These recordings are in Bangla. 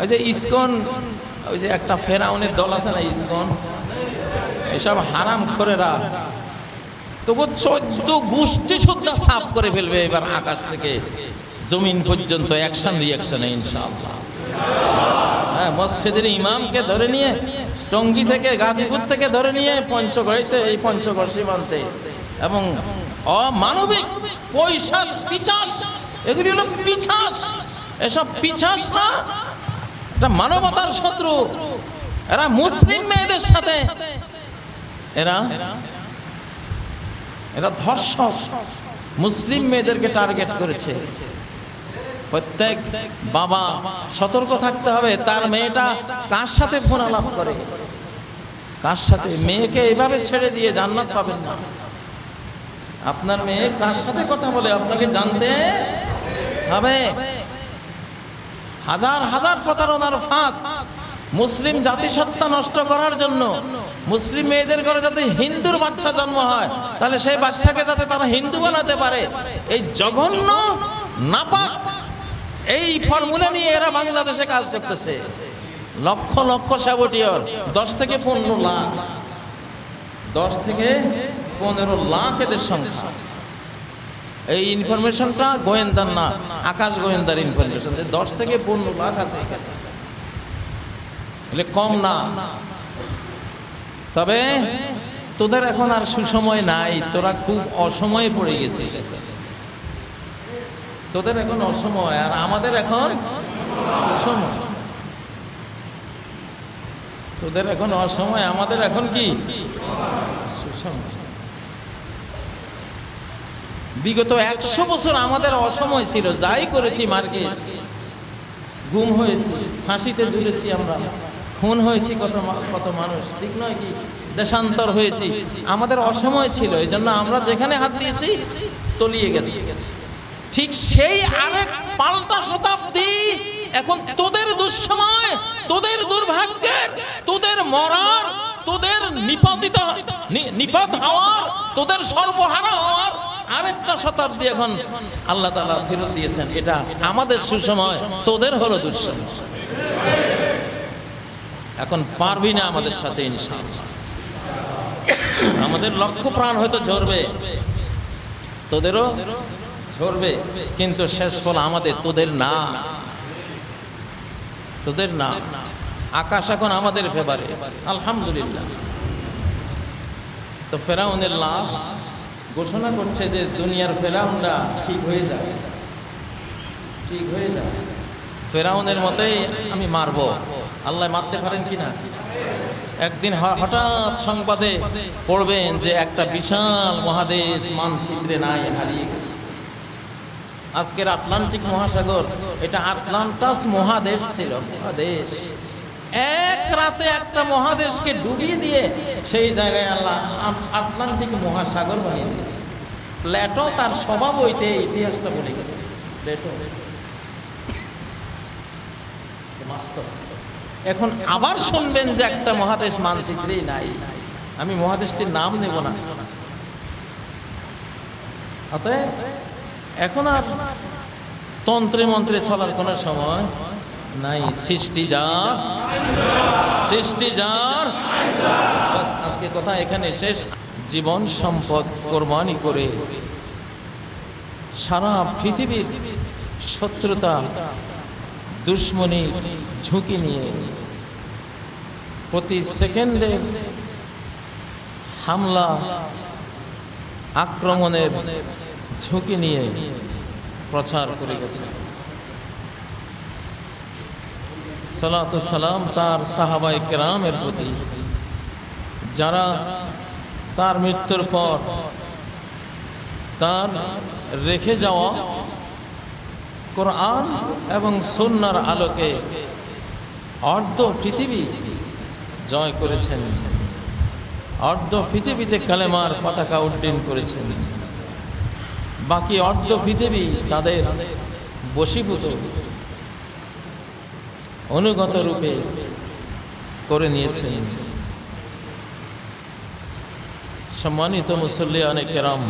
ওই যে ইস্কন, ওই যে একটা ফেরাউনের দল আছে না ইস্কন? এসব হারাম করে খোরেরা। তবু চোদ্দ গোষ্ঠী শুদ্ধা সাফ করে ফেলবে এবার আকাশ থেকে। জমিন পর্যন্ত অ্যাকশন রিয়াকশনে ইনশাআল্লাহ। হ্যাঁ মসজিদের ইমামকে ধরে নিয়ে, টঙ্গি থেকে গাজীপুর থেকে ধরে নিয়ে পঞ্চগড়িতে, এই পঞ্চগড় সীমান্তে। এবং অমানবিক পৈশাস পিছাস এগুলি হলো পিছাস এসব পিছাস না এটা মানবতার শত্রু। এরা মুসলিম মেয়েদের সাথে। এরা? এরা ধর্ষক। মুসলিম মেয়েদেরকে টার্গেট করেছে। প্রত্যেক বাবা সতর্ক থাকতে হবে, তার মেয়েটা কার সাথে ফোন আলাপ করে? কার সাথে? মেয়েকে এভাবে ছেড়ে দিয়ে জান্নাত পাবেন না। আপনার মেয়ে কার সাথে কথা বলে? আপনাকে জানতে হবে। হাজার হাজার প্রতারণার ফাঁদ। মুসলিম জাতিসত্তা নষ্ট করার জন্য মুসলিম মেয়েদের ঘরে যাতে হিন্দুর বাচ্চা জন্ম হয়, তাহলে সেই বাচ্চাকে যাতে তারা হিন্দু বানাতে পারে। এই জঘন্য, নাপাক এই ফর্মুলা নিয়ে এরা বাংলাদেশে কাজ করতেছে। লক্ষ লক্ষ সাবটিয়র, দশ থেকে পনেরো লাখ। দশ থেকে পনেরো লাখ এদের সংখ্যা। এই ইনফরমেশনটা গোয়েন্দার না, আকাশ গোয়েন্দার ইনফরমেশন দশ থেকে পনেরো লাখ আছে। এলে কম না। তবে তোদের এখন আর সুসময় নাই। তোরা খুব অসময়ে পড়ে গেছিস। তোদের এখন অসময়, আর আমাদের এখন তোদের এখন অসময়, আমাদের এখন কি? সুসময়। বিগত একশো বছর আমাদের অসময় ছিল। যাই করেছি মার খেয়েছি গুম হয়েছি, ফাঁসিতে ঝুলেছি আমরা। খুন হয়েছি কত কত মানুষ, ঠিক নয় কি? দেশান্তর হয়েছি। আমাদের অসময় ছিল এই জন্য আমরা যেখানে হাত দিয়েছি, তলিয়ে গেছি। ঠিক সেই আরেক পাল্টা শতাব্দী, এখন তোদের দুঃসময়, তোদের দুর্ভাগ্যের, তোদের মরার, তোদের নিপাতিত নিপাত হওয়ার, তোদের সর্বহারা হওয়ার আরেকটা শতাব্দী এখন আল্লাহ তালা ফেরত দিয়েছেন। এটা আমাদের সুসময়, তোদের হলো দুঃসময়। এখন পারবি না আমাদের সাথে ইনশাআল্লাহ। আমাদের লক্ষ্য প্রাণ হয়তো ঝরবে, তোদেরও ঝরবে, কিন্তু শেষ ফল আমাদের, তোদের না। তোদের না। আকাশ এখন আমাদের ফেবারে আলহামদুলিল্লাহ। তো ফেরাউনের লাশ ঘোষণা করছে যে দুনিয়ার ফেরাউনরা ঠিক হয়ে যাবে। ঠিক হয়ে যাবে। ফেরাউনের মতোই আমি মারব। আল্লাহ মারতে পারেন কি না একদিন হঠাৎ সংবাদে পড়বেন যে একটা বিশাল মহাদেশ মানচিত্রে নাই হারিয়ে গেছে। আজকের আটলান্টিক মহাসাগর, এটা আটলান্টাস মহাদেশ ছিল, মহাদেশ। এক রাতে একটা মহাদেশকে ডুবিয়ে দিয়ে সেই জায়গায় আল্লাহ আটলান্টিক মহাসাগর বানিয়ে দিয়েছে। প্লেটো তার স্বভাব হইতে ইতিহাসটা বলে গেছে। প্লেটো। এখন আবার শুনবেন যে একটা মহাদেশ মানচিত্রেই নাই। আমি মহাদেশটির নাম নেব না। অতএব এখন আর তন্ত্রে মন্ত্রে চলার কোনো সময় নাই, সৃষ্টি যা সৃষ্টি যার। আজকে কথা এখানে শেষ। জীবন সম্পদ কোরবানি করে সারা পৃথিবীর শত্রুতা, দুশ্মনী, ঝুঁকি নিয়ে প্রতি সেকেন্ডে হামলা, আক্রমণের ঝুঁকি নিয়ে প্রচার করে গেছে। সালাত সালাম তার সাহাবাই কেরামের প্রতি। যারা তার মৃত্যুর পর তার রেখে যাওয়া কোরআন এবং সন্ন্যার আলোকে অর্ধ পৃথিবী জয় করেছেন। অর্ধ পৃথিবীতে কালেমার পতাকা উড্ডীন করেছেন। বাকি অর্ধ পৃথিবী তাদের বশীভূত অনুগত রূপে করে নিয়েছেন। সম্মানিত মুসল্লি অনেক রাম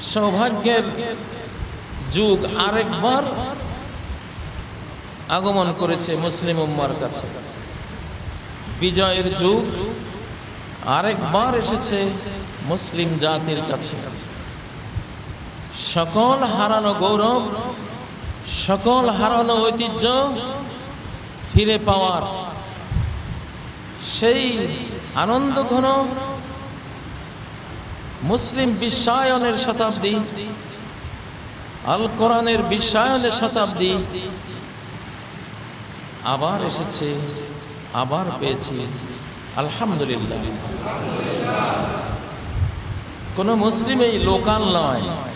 সৌভাগ্যের যুগ আরেকবার আগমন করেছে মুসলিম উম্মার কাছে। বিজয়ের যুগ আরেকবার এসেছে মুসলিম জাতির কাছে। সকল হারানো গৌরব সকল হারানো ঐতিহ্য ফিরে পাওয়ার সেই আনন্দ ঘন মুসলিম বিশ্বায়নের শতাব্দী, আল কোরআনের বিশ্বায়নের শতাব্দী আবার এসেছে, আবার পেয়েছি। আলহামদুলিল্লাহ। কোন এই লোকাল নয়।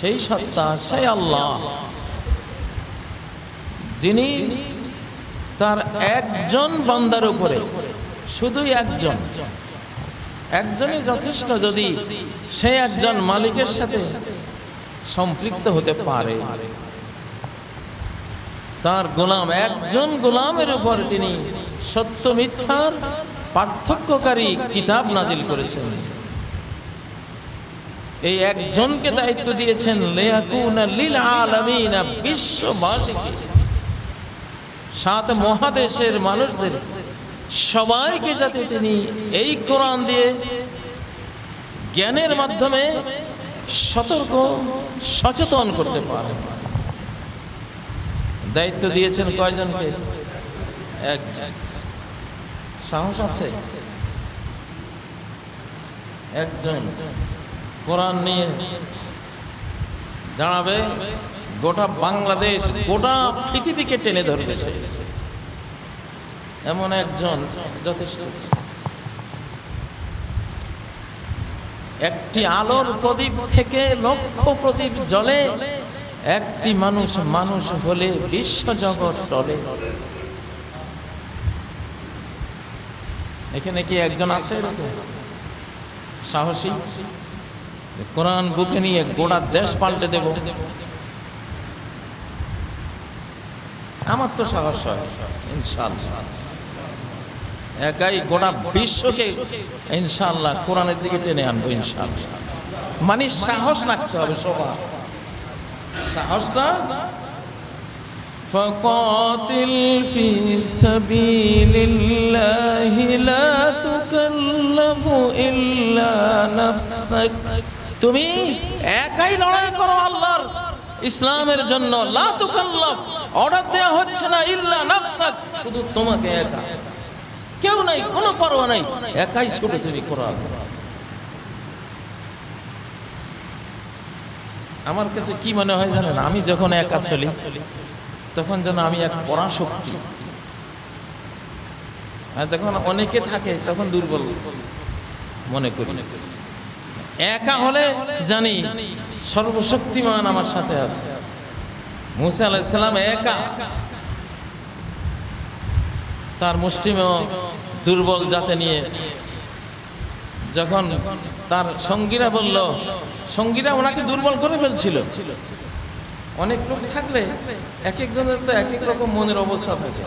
সেই সত্তা, সেই আল্লাহ। যিনি তার একজন বান্দার উপরে, শুধুই একজন। একজনই যথেষ্ট যদি সে একজন মালিকের সাথে সম্পৃক্ত হতে পারে। তার গোলাম, একজন গোলামের উপর তিনি সত্য মিথ্যার পার্থক্যকারী কিতাব নাজিল করেছেন। এই একজনকে দায়িত্ব দিয়েছেন বিশ্ববাসীকে। সাত মহাদেশের মানুষদের সবাইকে যাতে তিনি এই কোরআন দিয়ে জ্ঞানের মাধ্যমে সতর্ক, সচেতন করতে পারেন। দায়িত্ব দিয়েছেন কয়জনকে? সাহস আছে? একজন। কোরআন নিয়ে দাঁড়াবে, গোটা বাংলাদেশ, গোটা পৃথিবীকে টেনে ধরবে সে। এমন একজন যথেষ্ট। একটি আলোর প্রদীপ থেকে লক্ষ প্রদীপ জলে একটি মানুষ মানুষ হলে বিশ্ব জগৎ টলে। এখানে কি একজন আছে সাহসী? কোরআন বুকে নিয়ে গোটা দেশ পাল্টে দেব আমার তো সাহস হয় ইনশাআল্লাহ একাই গোটা বিশ্বকে ইনশাআল্লাহ কোরআনের দিকে টেনে আনবো ইনশাআল্লাহ মানে সাহস রাখতে হবে সবার সাহসটা فقاتل في سبيل الله لا تكلف إلا نفسك তুমি একাই লড়াই করো আল্লাহর ইসলামের জন্য। লা তুকাল্লাফ, অর্ডার দেওয়া হচ্ছে না ইল্লা নাফসাক, শুধু তোমাকে একা। কেউ নাই, কোনো পরোয়া নাই, একাই ছুটে তুমি কোরআন। আমার কাছে কি মনে হয় জানেন, আমি যখন একা চলি, তখন যেন আমি এক পরাশক্তি। আর যখন অনেকে থাকে, তখন দুর্বল মনে করি। একা হলে জানি সর্বশক্তিমান আমার সাথে আছে। মুসা আলাইসালাম একা। তার মুষ্টিমেয় দুর্বল জাতে নিয়ে যখন তার সঙ্গীরা বলল, সঙ্গীরা ওনাকে দুর্বল করে ফেলছিল। অনেক লোক থাকলে এক একজনের তো এক এক রকম মনের অবস্থা থাকে।